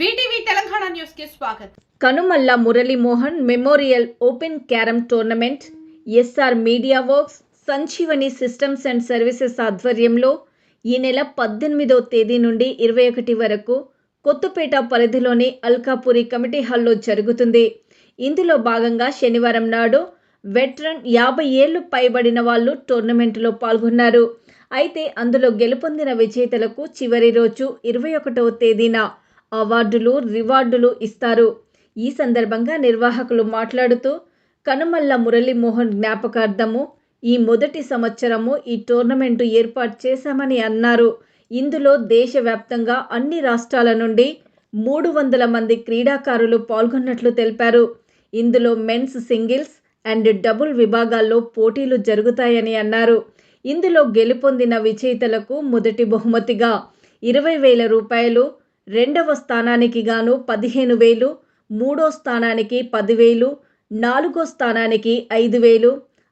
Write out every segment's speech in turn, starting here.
VTV Telangana న్యూస్కి స్వాగతం. Kanumalla Murali Mohan memorial open carrom tournament SR media works Sanjeevani systems and services ఆధ్వర్యంలో ఈ నెల పద్దెనిమిదో తేదీ నుండి ఇరవై ఒకటి వరకు కొత్తపేట పరిధిలోని అల్కాపురి కమిటీ హాల్లో జరుగుతుంది. ఇందులో భాగంగా శనివారం నాడు వెటరన్ యాభై ఏళ్ళు పైబడిన వాళ్ళు టోర్నమెంట్లో పాల్గొన్నారు. అయితే అందులో గెలుపొందిన విజేతలకు చివరి రోజు ఇరవై ఒకటవ తేదీన అవార్డులు రివార్డులు ఇస్తారు. ఈ సందర్భంగా నిర్వాహకులు మాట్లాడుతూ కనుమల్ల మురళీమోహన్ జ్ఞాపకార్థము ఈ మొదటి సంవత్సరము ఈ టోర్నమెంటు ఏర్పాటు చేశామని అన్నారు. ఇందులో దేశవ్యాప్తంగా అన్ని రాష్ట్రాల నుండి మూడు వందల మంది క్రీడాకారులు పాల్గొన్నట్లు తెలిపారు. ఇందులో మెన్స్ సింగిల్స్ అండ్ డబుల్ విభాగాల్లో పోటీలు జరుగుతాయని అన్నారు. ఇందులో గెలుపొందిన విజేతలకు మొదటి బహుమతిగా ఇరవై వేల రూపాయలు రెండవ స్థానానికి గాను పదిహేను వేలు మూడో స్థానానికి పదివేలు నాలుగో స్థానానికి ఐదు వేలు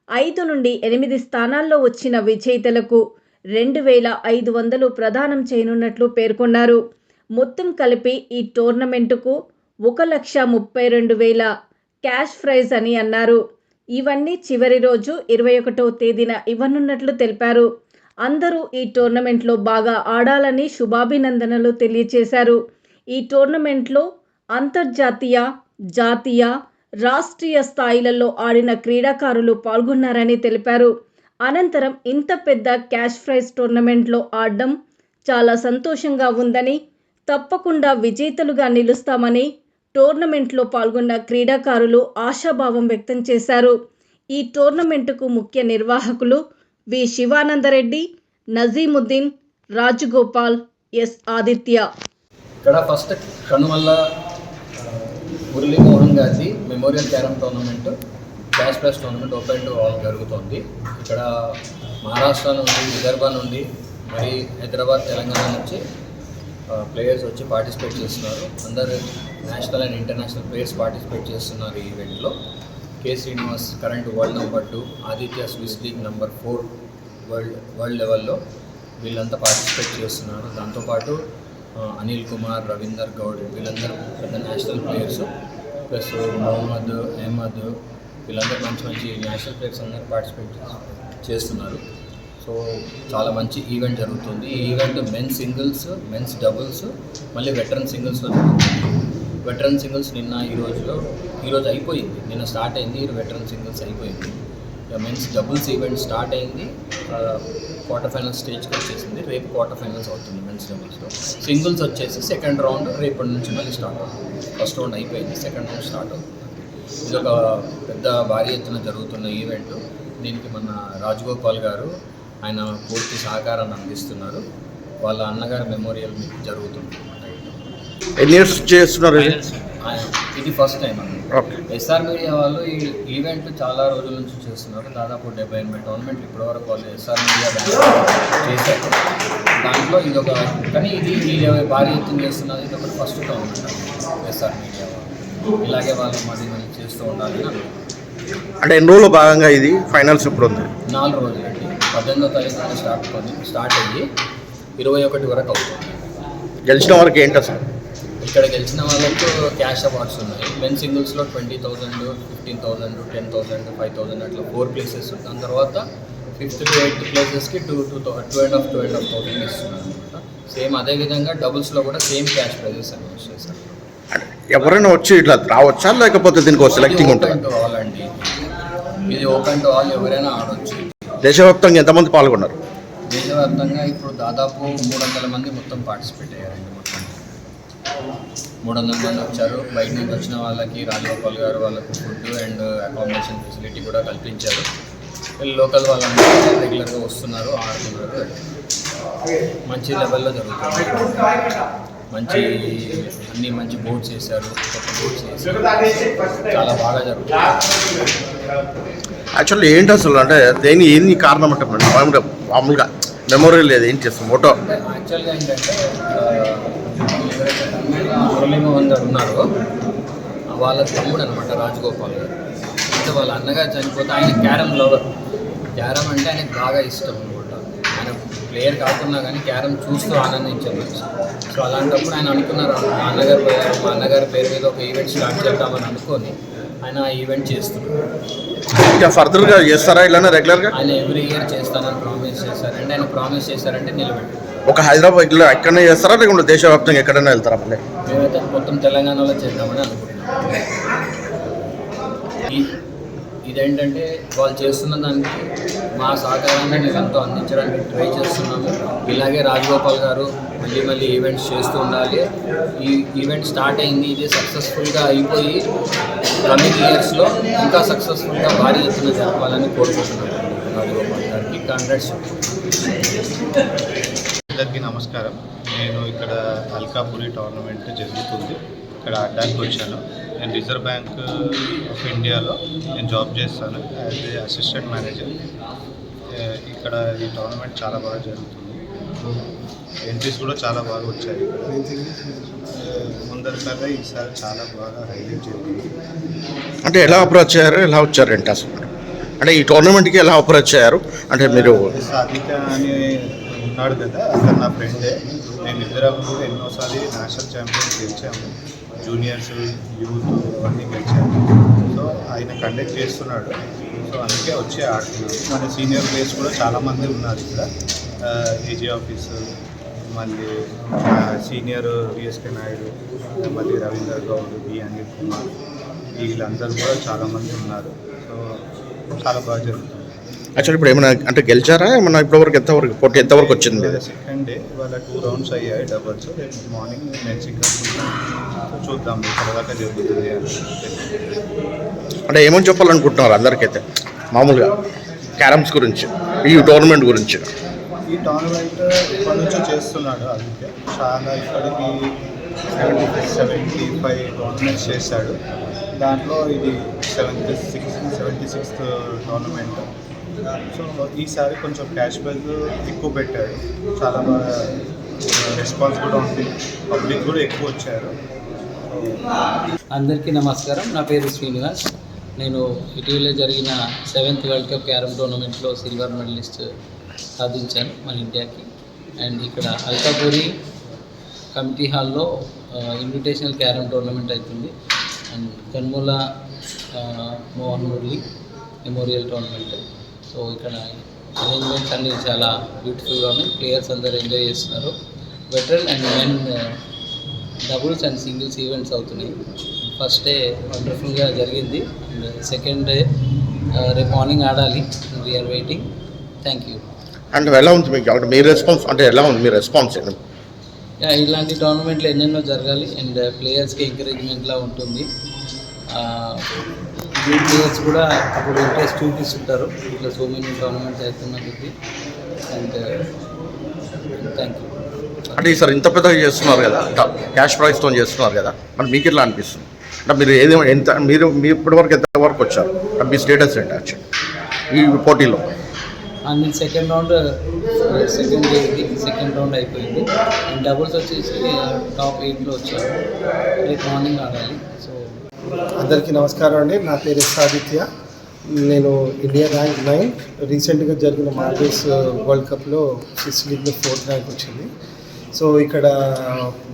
ఐదు నుండి ఎనిమిది స్థానాల్లో వచ్చిన విజేతలకు రెండు వేల ఐదు వందలు ప్రదానం చేయనున్నట్లు పేర్కొన్నారు. మొత్తం కలిపి ఈ టోర్నమెంటుకు ఒక లక్ష ముప్పై రెండు వేల క్యాష్ ప్రైజ్ అని అన్నారు. ఇవన్నీ చివరి రోజు ఇరవై ఒకటో తేదీన ఇవ్వనున్నట్లు తెలిపారు. అందరూ ఈ టోర్నమెంట్లో బాగా ఆడాలని శుభాభినందనలు తెలియజేశారు ఈ టోర్నమెంట్లో అంతర్జాతీయ జాతీయ రాష్ట్రీయ స్థాయిలలో ఆడిన క్రీడాకారులు పాల్గొన్నారని తెలిపారు. అనంతరం ఇంత పెద్ద క్యాష్ ప్రైజ్ టోర్నమెంట్లో ఆడడం చాలా సంతోషంగా ఉందని తప్పకుండా విజేతలుగా నిలుస్తామని టోర్నమెంట్లో పాల్గొన్న క్రీడాకారులు ఆశాభావం వ్యక్తం చేశారు. ఈ టోర్నమెంటుకు ముఖ్య నిర్వాహకులు వి శివానందరెడ్డి నజీముద్దీన్ రాజగోపాల్ ఎస్ ఆదిత్య. ఇక్కడ ఫస్ట్ కనుమల్ల మురళీమోహన్ గారి memorial carrom tournament cash plus tournament open to all జరుగుతోంది. ఇక్కడ మహారాష్ట్ర నుండి విదర్భ నుండి మరి హైదరాబాద్ తెలంగాణ నుంచి ప్లేయర్స్ వచ్చి పార్టిసిపేట్ చేస్తున్నారు. అందరు national and international players participate చేస్తున్నారు ఈ ఈవెంట్లో K Srinivas current world number two Aditya Swiss league number four world world లెవెల్లో వీళ్ళంతా పార్టిసిపేట్ చేస్తున్నారు. దాంతోపాటు అనిల్ కుమార్ రవీందర్ గౌడ్ వీళ్ళందరూ పెద్ద national players plus Mohammed Ahmed వీళ్ళందరూ మంచి మంచి నేషనల్ ప్లేయర్స్ అందరూ పార్టిసిపేట్ చేస్తున్నారు. సో చాలా మంచి ఈవెంట్ జరుగుతుంది. ఈ event mens singles mens doubles మళ్ళీ వెటరన్ సింగిల్స్లో జరుగుతుంది. వెటరన్ సింగిల్స్ నిన్న ఈ రోజులో ఈరోజు అయిపోయింది. నిన్న స్టార్ట్ అయింది వెటరన్ సింగిల్స్ అయిపోయింది. మెన్స్ డబుల్స్ ఈవెంట్ స్టార్ట్ అయింది. క్వార్టర్ ఫైనల్ స్టేజ్కి వచ్చేసింది. రేపు క్వార్టర్ ఫైనల్స్ అవుతుంది మెన్స్ డబుల్స్లో సింగిల్స్ వచ్చేసి సెకండ్ రౌండ్ రేపటి నుంచి మళ్ళీ స్టార్ట్ అవుతుంది. ఫస్ట్ రౌండ్ అయిపోయింది సెకండ్ రౌండ్ స్టార్ట్ అవుతుంది. ఇది ఒక పెద్ద భారీ ఎత్తున జరుగుతున్న ఈవెంట్ దీనికి మన రాజగోపాల్ గారు ఆయన పూర్తి సహకారాన్ని అందిస్తున్నారు. వాళ్ళ అన్నగారి మెమోరియల్ జరుగుతుంది. ఎన్ని ఇయర్స్ చేస్తున్నారు ఇది? ఫస్ట్ టైం అండి. ఎస్ఆర్ మీడియా వాళ్ళు ఈ ఈవెంట్ చాలా రోజుల నుంచి చేస్తున్నారు. దాదాపు డెబ్బై ఎనభై టోర్నమెంట్ ఇప్పటివరకు వాళ్ళు ఎస్ఆర్ మీడియా చేశారు. దాంట్లో ఇది ఒక కానీ ఇది వీళ్ళు భారీ ఎత్తున చేస్తున్నది ఇది ఒకటి ఫస్ట్ టోర్నమెంట్ ఎస్ఆర్ మీడియా వాళ్ళు. ఇలాగే వాళ్ళు మళ్ళీ మళ్ళీ చేస్తూ ఉండాలి. అంటే ఎన్ని రోజులు భాగంగా ఇది? ఫైనల్స్ ఇప్పుడు ఉంది? నాలుగు రోజులండి పద్దెనిమిదో తారీఖు నుండి స్టార్ట్ స్టార్ట్ అయ్యి ఇరవై ఒకటి వరకు అవుతుంది. గెలిచిన వరకు ఏంటి అసలు ఇక్కడ గెలిచిన వాళ్ళకు క్యాష్ అవార్డ్స్ ఉన్నాయి. Men సింగిల్స్లో twenty thousand fifteen thousand ten thousand five thousand అట్లా ఫోర్ ప్లేసెస్ దాని తర్వాత ఫిఫ్త్ టు ఎయిత్ ప్లేసెస్కి two two two and half two and half thousand ఇస్తున్నారు అనమాట సేమ్ అదేవిధంగా డబుల్స్లో కూడా సేమ్ క్యాష్ ప్రైజెస్ అనౌన్స్ చేశారు. ఎవరైనా వచ్చి ఇట్లా రావచ్చా? లేకపోతే దీనికి సెలెక్టింగ్ ఉంటుందా? ఆల్ అండి. ఇది ఓపెన్ టు ఆల్ ఎవరైనా ఆడొచ్చు. దేశవ్యాప్తంగా ఎంతమంది పాల్గొన్నారు? దేశవ్యాప్తంగా ఇప్పుడు దాదాపు మూడు వందల మంది మొత్తం పార్టిసిపేట్ అయ్యారండి. మూడు వందల మంది వచ్చారు. బయట నుంచి వచ్చిన వాళ్ళకి రాజగోపాల్ గారు వాళ్ళకు ఫుడ్ అండ్ అకామిడేషన్ ఫెసిలిటీ కూడా కల్పించారు. లోకల్ వాళ్ళందరూ రెగ్యులర్గా వస్తున్నారు ఆడుతున్నారు. మంచి లెవెల్లో జరుగుతుంది. మంచి అన్ని మంచి బోట్స్ వేశారు కొత్త బోట్స్ వేశారు. చాలా బాగా జరుగుతుంది. యాక్చువల్లీ ఏంటి అసలు అంటే దేని ఏంది కారణం అంటే మామూలుగా మెమోరియల్ లేదు ఏం చేస్తాం ఫోటో యాక్చువల్గా ఏంటంటే మురళీమోహన్ గారు ఉన్నారో వాళ్ళ తమ్ముడు అనమాట రాజగోపాల్ గారు. అంటే వాళ్ళ అన్నగారు చనిపోతే ఆయన క్యారమ్ లవర్. క్యారమ్ అంటే ఆయనకు బాగా ఇష్టం అనమాట ఆయన ప్లేయర్ కాకుండా కానీ క్యారమ్ చూస్తూ ఆనందించే మనిషి సో అలాంటప్పుడు ఆయన అనుకున్నారు మా అన్నగారు మా అన్నగారి పేరు మీద ఒక ఈవెంట్ స్టార్ట్ చేద్దామని అనుకొని ఆయన ఆ ఈవెంట్ చేస్తున్నారు. ఇంకా ఫర్దర్గా చేస్తారా ఇలానే రెగ్యులర్గా ఆయన ఎవ్రీ ఇయర్ చేస్తానని ప్రామిస్ చేశారంటే ఆయన ప్రామిస్ చేశారంటే నిలబెట్టారు. ఒక హైదరాబాద్ ఇలా ఎక్కడనే చేస్తారా? లేకుంటే దేశవ్యాప్తంగా ఎక్కడైనా వెళ్తారా మళ్ళీ? మేమైతే మొత్తం తెలంగాణలో చేద్దామని అనుకుంటున్నాం. ఈ- ఇదేంటంటే వాళ్ళు చేస్తున్న దానికి మా సహకారాన్ని మీకు ఎంతో అందించడానికి ట్రై చేస్తున్నాము. ఇలాగే రాజగోపాల్ గారు మళ్ళీ మళ్ళీ ఈవెంట్స్ చేస్తూ ఉండాలి. ఈ ఈవెంట్ స్టార్ట్ అయింది. ఇది సక్సెస్ఫుల్గా అయిపోయి కమింగ్ ఇయర్స్లో ఇంకా సక్సెస్ఫుల్గా భారీ ఎత్తున జరపాలని కోరుకుంటున్నాను రాజగోపాల్ గారికి. కాంగ్రెస్ అందరికీ నమస్కారం. నేను ఇక్కడ అల్కాపురి టోర్నమెంట్ జరుగుతుంది. ఇక్కడ అడ్డానికి వచ్చాను. నేను రిజర్వ్ బ్యాంక్ ఆఫ్ ఇండియాలో నేను జాబ్ చేస్తాను యాజ్ ఏ అసిస్టెంట్ మేనేజర్. ఇక్కడ ఈ టోర్నమెంట్ చాలా బాగా జరుగుతుంది. ఎంట్రీస్ కూడా చాలా బాగా వచ్చాయి. ముందరి కన్నా ఈసారి చాలా బాగా హైలైట్ జరిగింది. అంటే ఎలా అప్రోచ్ అయ్యారు? ఎలా వచ్చారు ఏంటి అసలు అంటే ఈ టోర్నమెంట్కి ఎలా అప్రోచ్ అయ్యారు? అంటే మీరు సాధిక అని ఉన్నాడు కదా అతను నా ఫ్రెండే నేను ఇద్దరం ఎన్నోసారి నేషనల్ ఛాంపియన్స్ గెలిచాము. జూనియర్స్ యూత్ అన్నీ గెలిచాము. సో ఆయన కండక్ట్ చేస్తున్నాడు. సో అందుకే వచ్చి ఆడుతున్నాను మన సీనియర్ ప్లేయర్స్ కూడా చాలామంది ఉన్నారు ఇక్కడ. ఏజీ ఆఫీస్ మళ్ళీ సీనియర్ విఎస్కే నాయుడు మళ్ళీ రవీందర్ గౌడ్ బి అనిల్ కుమార్. వీళ్ళందరూ కూడా చాలామంది ఉన్నారు. సో చాలా బాగా జరుగుతుంది. యాక్చువల్లీ ఇప్పుడు ఏమైనా అంటే గెలిచారా? ఏమన్నా ఇప్పటివరకు ఎంతవరకు పోటీ ఎంతవరకు వచ్చింది? సెకండ్ డే ఇవాళ టూ రౌండ్స్ అయ్యాయి డబల్స్ రేపు మార్నింగ్ నెక్స్ట్ ఇంకా సో చూద్దాం దాకా జరుగుతుంది అంటే ఏమని చెప్పాలనుకుంటున్నారు అందరికైతే? మామూలుగా క్యారమ్స్ గురించి ఈ టోర్నమెంట్ గురించి. ఈ టోర్నమెంట్ ఇప్పటి నుంచో చేస్తున్నాడు అందుకే చాలా ఇప్పటికి సెవెంటీ సెవెంటీ ఫైవ్ టోర్నమెంట్స్ చేశాడు. దాంట్లో ఇది seventy six seventy sixth tournament so ఈసారి కొంచెం క్యాష్ ప్రైజ్ ఎక్కువ పెట్టారు. చాలా బాగా రెస్పాన్స్ కూడా ఉంది. పబ్లిక్ కూడా ఎక్కువ వచ్చారు. అందరికీ నమస్కారం. నా పేరు శ్రీనివాస్. నేను ఇటీవలే జరిగిన సెవెంత్ వరల్డ్ కప్ క్యారమ్ టోర్నమెంట్లో సిల్వర్ మెడలిస్ట్ సాధించాను మన ఇండియాకి. అండ్ ఇక్కడ అల్కాపూరి కమిటీ హాల్లో ఇన్విటేషనల్ క్యారమ్ టోర్నమెంట్ అవుతుంది and Kanumula Mohan Murali memorial tournament. So ఇక్కడ అరేంజ్మెంట్స్ అన్నీ చాలా బ్యూటిఫుల్గా ఉన్నాయి. ప్లేయర్స్ అందరూ ఎంజాయ్ చేస్తున్నారు. Veteran and men doubles and singles events అవుతున్నాయి. ఫస్ట్ డే వండర్ఫుల్గా జరిగింది. అండ్ సెకండ్ డే రేపు మార్నింగ్ ఆడాలి. We are waiting thank you అంటే ఎలా ఉంది మీకు? అంటే మీ రెస్పాన్స్ అంటే ఎలా ఉంది మీ రెస్పాన్స్? ఇలాంటి టోర్నమెంట్లు ఎన్నెన్నో జరగాలి. అండ్ ప్లేయర్స్కి ఎంకరేజ్మెంట్లా ఉంటుంది. ప్లేయర్స్ కూడా అప్పుడు ఇంట్రెస్ట్ చూపిస్తుంటారు ఇట్లా సో మెనీ టోర్నమెంట్స్ అవుతున్న కొద్దీ అండ్ థ్యాంక్ యూ అంటే ఈసారి ఇంత పెద్దగా చేస్తున్నారు కదా. క్యాష్ ప్రైజ్తో చేస్తున్నారు కదా. మరి మీకు ఎట్లా అనిపిస్తుంది? అంటే మీరు ఏది ఎంత మీరు మీ ఇప్పటివరకు ఎంత వరకు వచ్చారు? అంటే మీ స్టేటస్ ఏంటి యాక్చువల్లీ ఈ పోటీలో. And second round second second round అయిపోయింది. డబుల్స్ వచ్చేసి టాప్ ఎయిట్లో వచ్చారు రేపు మార్నింగ్ ఆడాలి. అందరికీ నమస్కారం అండి. నా పేరు సాదిత్య. నేను ఇండియా ర్యాంక్ నైన్. రీసెంట్గా జరిగిన మార్గస్ వరల్డ్ కప్లో సిక్స్ లీగ్లో ఫోర్త్ ర్యాంక్ వచ్చింది. సో ఇక్కడ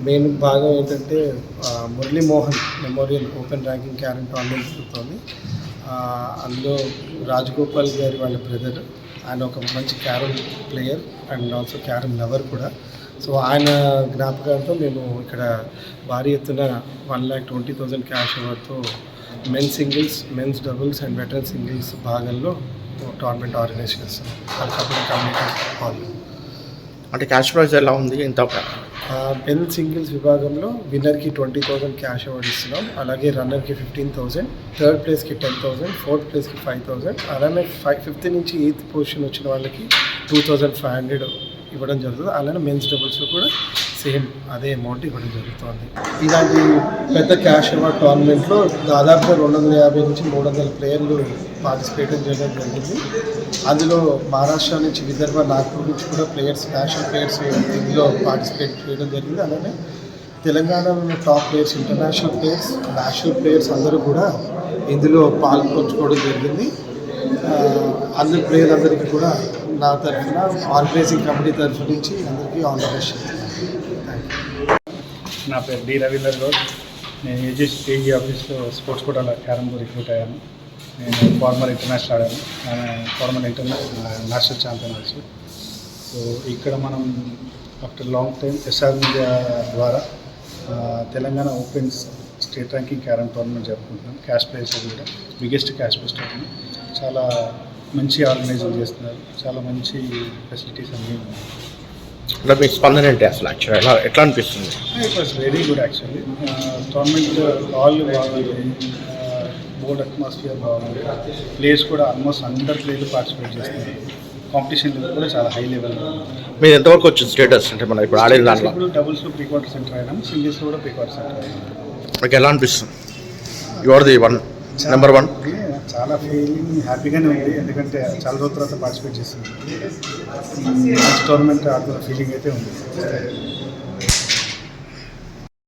మెయిన్ భాగం ఏంటంటే Murali Muralimohan memorial open ranking carrom tournament జరుగుతుంది. అందులో రాజగోపాల్ గారి వాళ్ళ బ్రదర్ ఆయన ఒక మంచి carrom player and also carrom lover కూడా. సో ఆయన జ్ఞాపకాలతో మేము ఇక్కడ భారీ ఎత్తున one lakh twenty thousand cash అవార్డ్తో men singles mens doubles and veteran singles భాగంలో టోర్నమెంట్ ఆర్గనైజ్ చేస్తాం. Alkapuri community hall. అంటే క్యాష్ ప్రైజ్ ఎలా ఉంది? ఇంత మెన్ సింగిల్స్ విభాగంలో విన్నర్కి ట్వంటీ థౌజండ్ క్యాష్ అవార్డ్ ఇస్తున్నాం. అలాగే రన్నర్కి ఫిఫ్టీన్ థౌజండ్ థర్డ్ ప్లేస్కి టెన్ థౌజండ్ ఫోర్త్ ప్లేస్కి ఫైవ్ థౌజండ్ అలానే ఫైవ్ ఫిఫ్త్ నుంచి ఎయిత్ పొజిషన్ వచ్చిన వాళ్ళకి టూ థౌజండ్ ఫైవ్ హండ్రెడ్ ఇవ్వడం జరుగుతుంది. అలానే మెన్స్ డబుల్స్లో కూడా సేమ్ అదే అమౌంట్ ఇవ్వడం జరుగుతుంది. ఇలాంటి పెద్ద క్యాష్ అవార్డ్ టోర్నమెంట్లో దాదాపుగా రెండు వందల యాభై నుంచి మూడు వందల ప్లేయర్లు పార్టిసిపేట్ చేయడం జరిగింది. అందులో మహారాష్ట్ర నుంచి విదర్భ నాగ్పూర్ నుంచి కూడా ప్లేయర్స్ నేషనల్ ప్లేయర్స్ ఇందులో పార్టిసిపేట్ చేయడం జరిగింది. అలానే తెలంగాణలో top players international players national players అందరూ కూడా ఇందులో పాల్పంచుకోవడం జరిగింది. ఆ, అందరి ప్లేయర్లందరికీ కూడా నా తరఫున ఆర్గనైజింగ్ కమిటీ తరఫు నుంచి అందరికీ ఆల్ ద బెస్ట్. నా పేరు డి రవీందర్ గౌడ్. నేను ఏజెస్ పేజీ ఆఫీస్లో స్పోర్ట్స్ కోటాలో క్యారమ్లో రిక్రూట్ అయ్యాను. నేను ఫార్మర్ ఇంటర్నేషనల్ ఆడాను. Former international national champion also so ఇక్కడ మనం after long time SR media ద్వారా Telangana open state ranking carrom tournament జరుపుకుంటున్నాం. క్యాష్ ప్రైజ్ కూడా బిగ్గెస్ట్ క్యాష్ ప్రైజ్ టోర్నమెంట్. చాలా మంచి ఆర్గనైజింగ్ చేస్తున్నారు. చాలా మంచి ఫెసిలిటీస్ అన్నీ ఉన్నాయి. అంటే మీ స్పందన ఏంటి అసలు యాక్చువల్ ఎలా ఎట్లా అనిపిస్తుంది? It was very good actually tournament hall బాగుంది. బోర్డ్ అట్మాస్ఫియర్ బాగుంది. ప్లేయర్స్ కూడా ఆల్మోస్ట్ అందరు ప్లేయర్లు పార్టిసిపేట్ చేస్తున్నారు. కాంపిటీషన్ లెవెల్ కూడా చాలా హై లెవెల్ మీరు ఎంతవరకు వచ్చింది స్టేటస్ అంటే మనం ఇప్పుడు ఆడిన దాంట్లో? ఇప్పుడు డబుల్స్లో ప్రీ క్వార్టర్ సెంటర్ అయినాం. సింగిల్స్లో కూడా ప్రీ క్వార్టర్ సెంటర్ అయినాం. మీకు ఎలా అనిపిస్తుంది? You are the one number one చాలా ఫీలింగ్ హ్యాపీగానే ఉంది. ఎందుకంటే చాలా రోజుల తర్వాత పార్టిసిపేట్ చేసింది మంచి టోర్నమెంట్ ఆడుతున్న ఫీలింగ్ అయితే ఉంది.